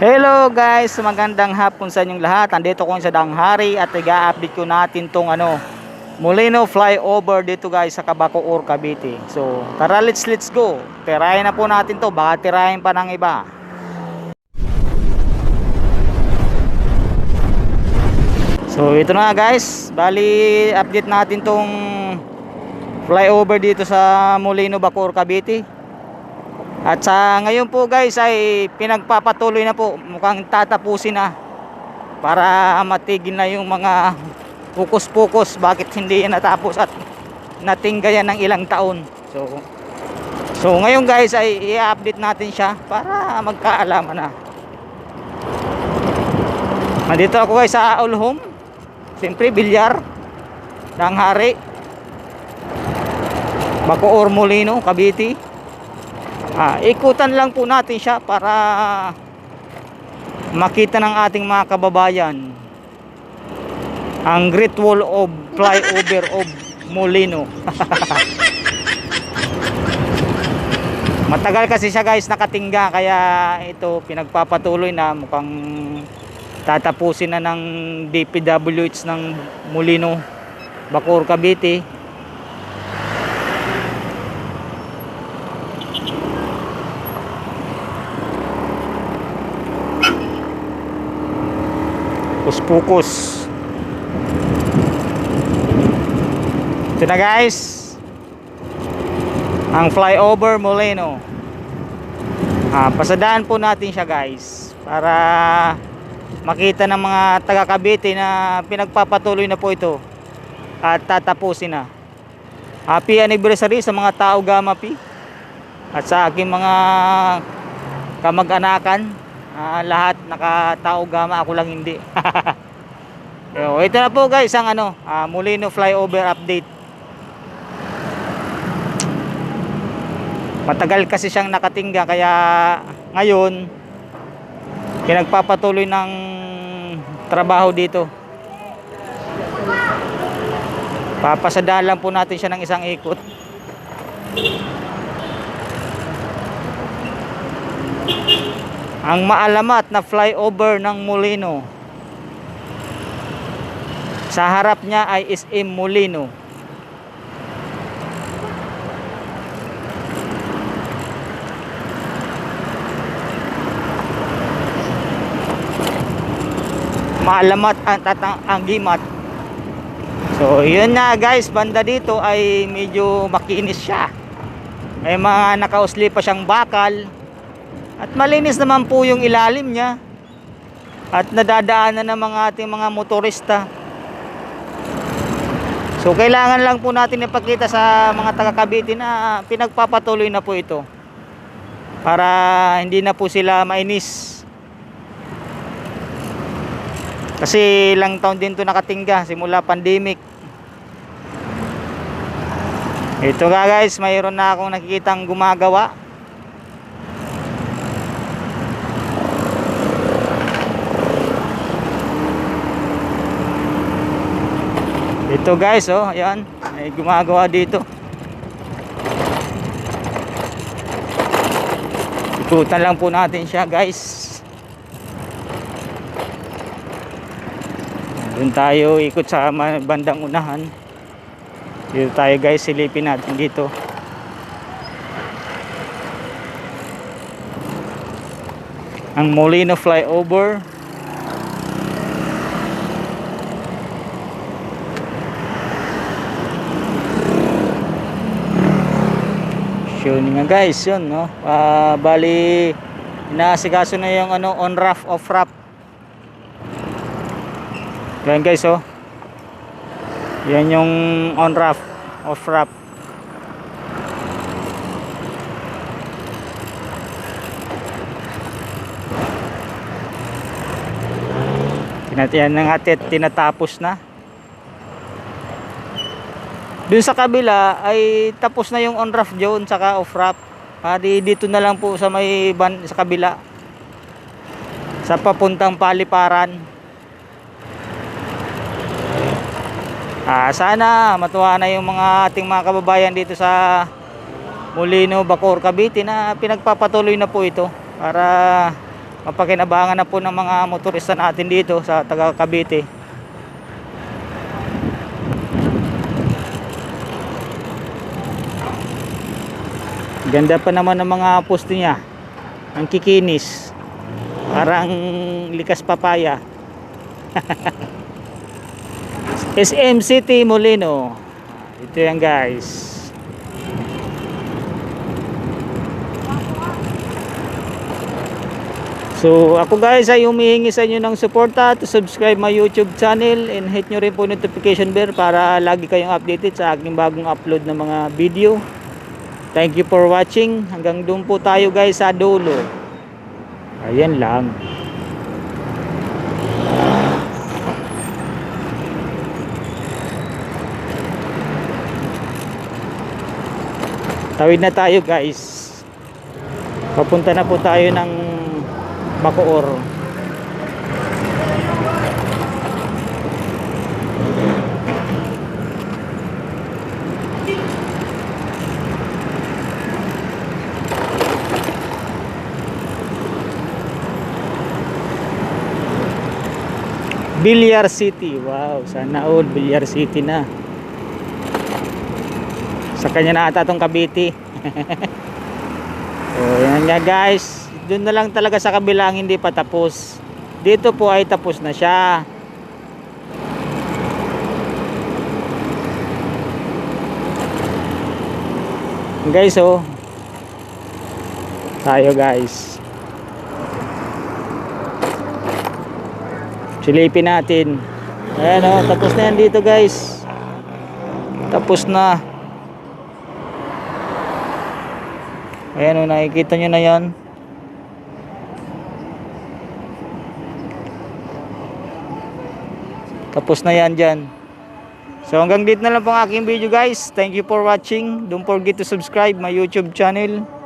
Hello guys, magandang hapon sa inyong lahat. Andito ko sa Danghari at i-update ko natin tong ano, Molino flyover dito guys sa Cabacoor, Cavite. So, tara let's let's go. Tirahin na po natin to, baka tirahin pa ng iba. So, ito na guys. Bali, update natin tong flyover dito sa Molino, Bacoor, Cavite. At sa ngayon po guys ay pinagpapatuloy na po mukhang tatapusin na para matigil na yung mga pukus-pukus bakit hindi yan natapos at natinggayan ng ilang taon. So So ngayon guys ay i-update natin siya para magkaalaman na. Nandito ako guys sa All Home. Siyempre bilyar ng hari. Bacoor Molino, Cavite. Ah, ikutan lang po natin siya para makita ng ating mga kababayan ang Great Wall of Flyover of Molino. Matagal kasi siya guys nakatingga kaya ito pinagpapatuloy na mukhang tatapusin na ng DPWH ng Molino Bacoor Cavite Puspukos. Ito na guys. Ang flyover Molino. Ah, pasadaan po natin siya guys para makita ng mga taga Cavite na pinagpapatuloy na po ito at tatapusin na. Happy anniversary sa mga tao Gamapi at sa aking mga kamag-anakan Ah, lahat nakatao gama ako lang hindi. Yo, ito na po guys ang ano ah, Molino flyover update. Matagal kasi siyang nakatingga kaya ngayon pinagpapatuloy ng trabaho dito. Papasadaan lang po natin siya ng isang ikot ang maalamat na flyover ng Molino. Sa harap niya ay SM Molino. Maalamat at tatang anggimat. So, yun na guys, banda dito ay medyo makinis siya. May mga nakausli pa siyang bakal. At malinis naman po yung ilalim niya. At nadadaanan ng mga ating mga motorista. So kailangan lang po natin ipakita sa mga taga Cavite na pinagpapatuloy na po ito. Para hindi na po sila mainis. Kasi ilang taon din to nakatingga simula pandemic. Ito nga guys, mayroon na akong nakikitang gumagawa. Ito guys, oh, ayan. May gumagawa dito. Ikutan lang po natin siya, guys. Doon tayo ikot sa bandang unahan. Dito tayo guys, silipin natin dito. Ang Molino flyover. Yun nga guys, yun no. Ah, bali inaasikaso na yung ano on rough off rough. Yan guys oh. Yan yung on rough off rough. Tinatiyan ng atit, tinatapos na. Dun sa kabila ay tapos na yung on rough zone saka off rough. Padi dito na lang po sa may ban sa kabila. Sa papuntang paliparan. Ah, sana matuwa na yung mga ating mga kababayan dito sa Molino, Bacoor, Cavite na pinagpapatuloy na po ito para mapakinabangan na po ng mga motorista natin dito sa taga Cavite. Ganda pa naman ng mga poste niya. Ang kikinis. Parang likas papaya. SM City Molino. Ito yan guys. So ako guys ay humihingi sa inyo ng suporta to subscribe my YouTube channel and hit nyo rin po notification bell para lagi kayong updated sa aking bagong upload ng mga video. Thank you for watching. Hanggang doon po tayo guys sa dulo. Ayan lang. Tawid na tayo guys. Papunta na po tayo ng Bacoor. Bilyar City. Wow, sana all Bilyar City na. Sa kanya na ata itong Cavite. so, yan nga guys. Doon na lang talaga sa kabilang hindi pa tapos. Dito po ay tapos na siya. Guys, oh. Tayo guys. Silipin natin. Ayan oh, tapos na yan dito guys. Tapos na. Ayan oh, nakikita nyo na yan. Tapos na yan dyan. So hanggang dito na lang po ang aking video guys. Thank you for watching. Don't forget to subscribe my YouTube channel.